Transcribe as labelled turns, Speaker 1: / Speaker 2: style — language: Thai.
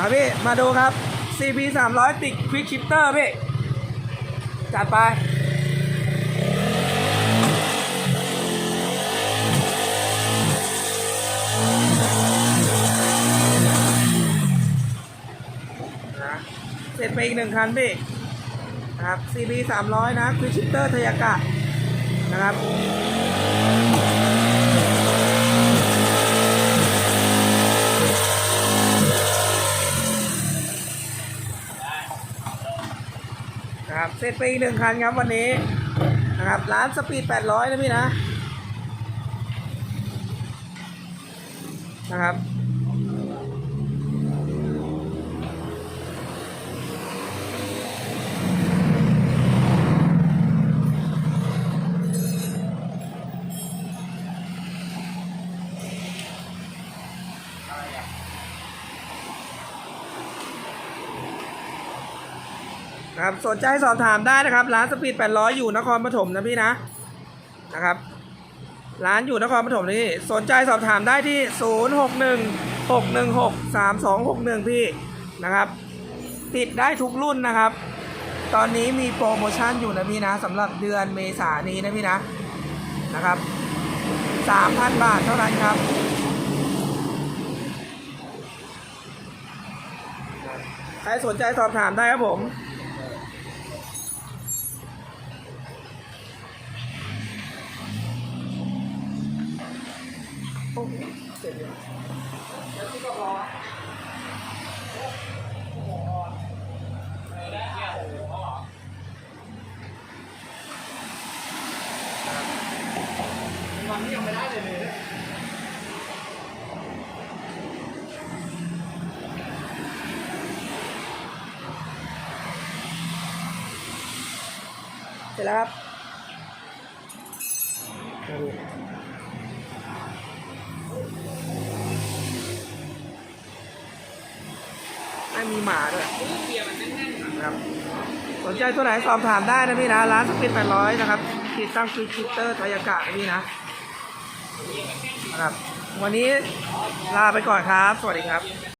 Speaker 1: มาพี่ มาดูครับ CP 300ติด Quick Shifter พี่ จัดไปเสร็จไปอีกหนึ่งคันพี่นะครับ CB 300 นะ Quick Shifter ทยากะนะครับ นะครับเสร็จไปอีกหนึ่งคันครับวันนี้นะครับร้านสปีด800นะพี่นะนะครับ นะครับสนใจสอบถามได้นะครับ ร้านสปีด800 อยู่นครปฐมนะพี่นะนะครับ ร้านอยู่นครปฐมนี่สนใจสอบถามได้ที่ 061 616 3261 พี่นะครับ ติดได้ทุกรุ่นนะครับ ตอนนี้มีโปรโมชั่นอยู่นะพี่นะสำหรับเดือนเมษายนนี้นะพี่นะนะครับ 3,000 บาทเท่านั้นครับใครสนใจสอบถามได้ครับผม
Speaker 2: วันนี้ยังไม่ได้เลยเลย
Speaker 1: เสร็จแล้วครับไม่มีหมาด้วย
Speaker 2: แน่นๆ
Speaker 1: นะครับสนใจตัวไหนสอบถามได้นะพี่นะ ร้านสปิน800นะครับติดตั้งคือคิเตอร์ทายากะนะพี่นะ นะครับ วันนี้ลาไปก่อนครับ สวัสดีครับ